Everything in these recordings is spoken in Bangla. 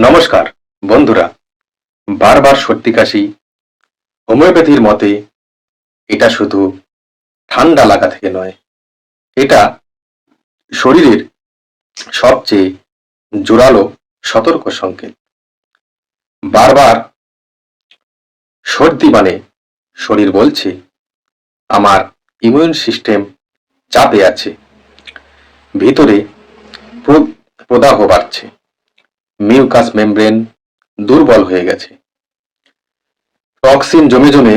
নমস্কার, বন্ধুরা। বারবার সর্দি কাশি। হোমিওপ্যাথির মতে, এটা শুধু ঠান্ডা লাগা থেকে নয়, এটা শরীরের সবচেয়ে জোরালো সতর্ক সংকেত। বারবার সর্দি মানে শরীর বলছে, আমার ইমিউন সিস্টেম চাপে আছে, ভিতরে প্র- প্রদাহ বাড়ছে। মিউকাস মেমব্রেন দুর্বল হয়ে গেছে। টক্সিন জমে জমে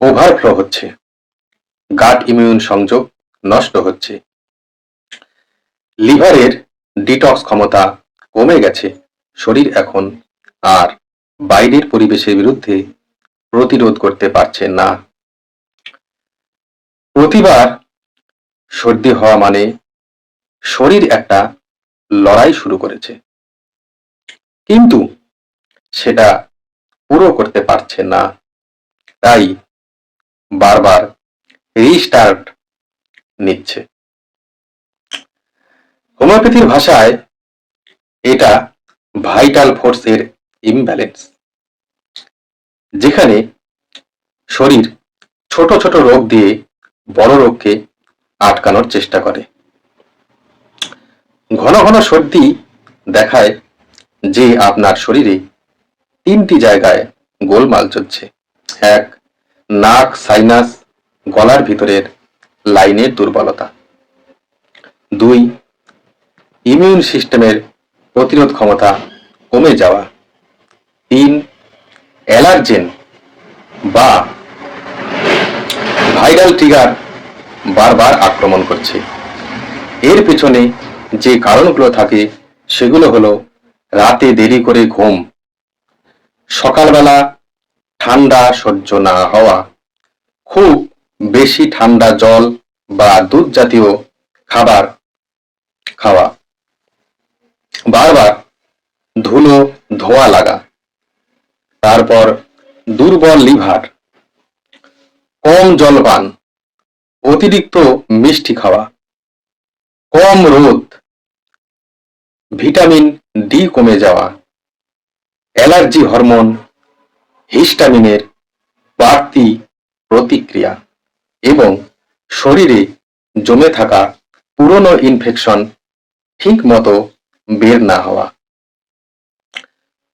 ওভারফ্লো হচ্ছে। গাট ইমিউন সংযোগ নষ্ট হচ্ছে। লিভারের ডিটক্স ক্ষমতা কমে গেছে। শরীর এখন আর বাইরের পরিবেশের বিরুদ্ধে প্রতিরোধ করতে পারছে না। প্রতিবার সর্দি হওয়া মানে শরীর একটা লড়াই শুরু করেছে। কিন্তু সেটা পুরো করতে পারছে না। তাই বারবার রিস্টার্ট নিচ্ছে। হোমিওপ্যাথির ভাষায় এটা ভাইটাল ফোর্সের ইমব্যালেন্স যেখানে শরীর ছোট ছোট রোগ দিয়ে বড় রোগকে আটকানোর চেষ্টা করে। ঘন ঘন সর্দি দেখায় যে আপনার শরীরে তিনটি জায়গায় গোলমাল চলছে। এক, নাক সাইনাস গলার ভিতরের লাইনের দুর্বলতা। দুই ইমিউন সিস্টেমের প্রতিরোধ ক্ষমতা কমে যাওয়া। তিন, অ্যালার্জেন বা ভাইরাল ট্রিগার বারবার আক্রমণ করছে। এর পেছনে যে কারণগুলো থাকে, সেগুলো হলো রাতে দেরি করে ঘুম, সকালবেলা ঠান্ডা সহ্য না হওয়া, খুব বেশি ঠান্ডা জল বা দুধ জাতীয় খাবার খাওয়া, বারবার ধুলো ধোয়া লাগা, তারপর দুর্বল লিভার, কম জলপান, অতিরিক্ত মিষ্টি খাওয়া, কম রোদ ভিটামিন ডি কমে যাওয়া, অ্যালার্জি হরমোন, হিস্টামিনের বাড়তি প্রতিক্রিয়া এবং শরীরে জমে থাকা পুরনো ইনফেকশন ঠিক মতো বের না হওয়া।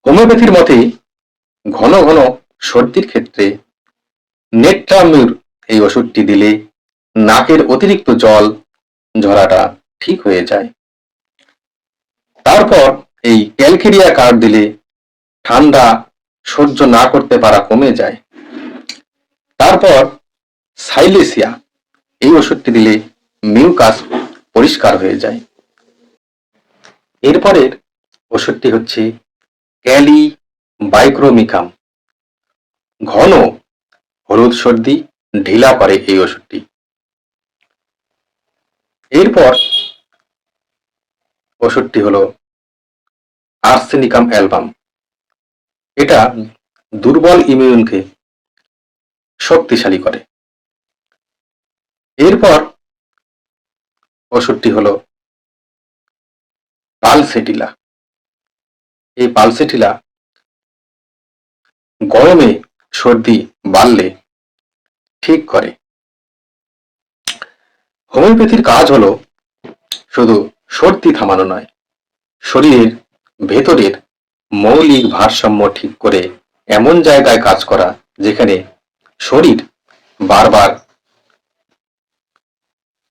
হোমিওপ্যাথির মতে, ঘন ঘন সর্দির ক্ষেত্রে নেট্রামিউর এই ওষুধটি দিলে নাকের অতিরিক্ত জল ঝরাটা ঠিক হয়ে যায়। তারপর এই ক্যালকেরিয়া কার্ড দিলে ঠান্ডা সহ্য না করতে পারা কমে যায়। তারপর সাইলেসিয়া, এই ওষুধটি দিলে মিউকাস পরিষ্কার হয়ে যায়। এরপরের ওষুধটি হচ্ছে ক্যালি বাইক্রোমিকাম ঘন হলুদ সর্দি ঢিলা করে এই ওষুধটি। এরপর ওষুধটি হলো আর্সেনিকাম অ্যালবাম। এটা দুর্বল ইমিউনকে শক্তিশালী করে। এরপর ওষুধটি হলো পালসেটিলা। এই পালসেটিলা গরমে সর্দি বাড়লে ঠিক করে। হোমিওপ্যাথির কাজ হলো শুধু সর্দি থামানো নয়। শরীরের ভেতরের মৌলিক ভারসাম্য ঠিক করে এমন জায়গায় কাজ করা যেখানে শরীর বারবার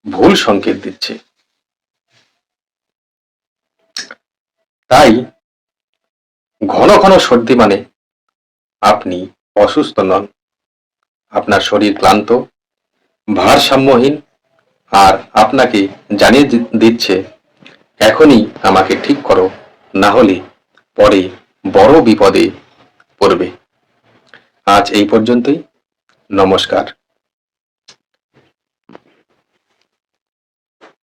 ভুল সংকেত দিচ্ছে। তাই ঘন ঘন সর্দি মানে আপনি অসুস্থ নন। আপনার শরীর ক্লান্ত, ভারসাম্যহীন আর আপনাকে জানিয়ে দিচ্ছে এখনই আমাকে ঠিক করো না হলে পরে বড় বিপদে পড়বে। আজ এই পর্যন্তই। নমস্কার।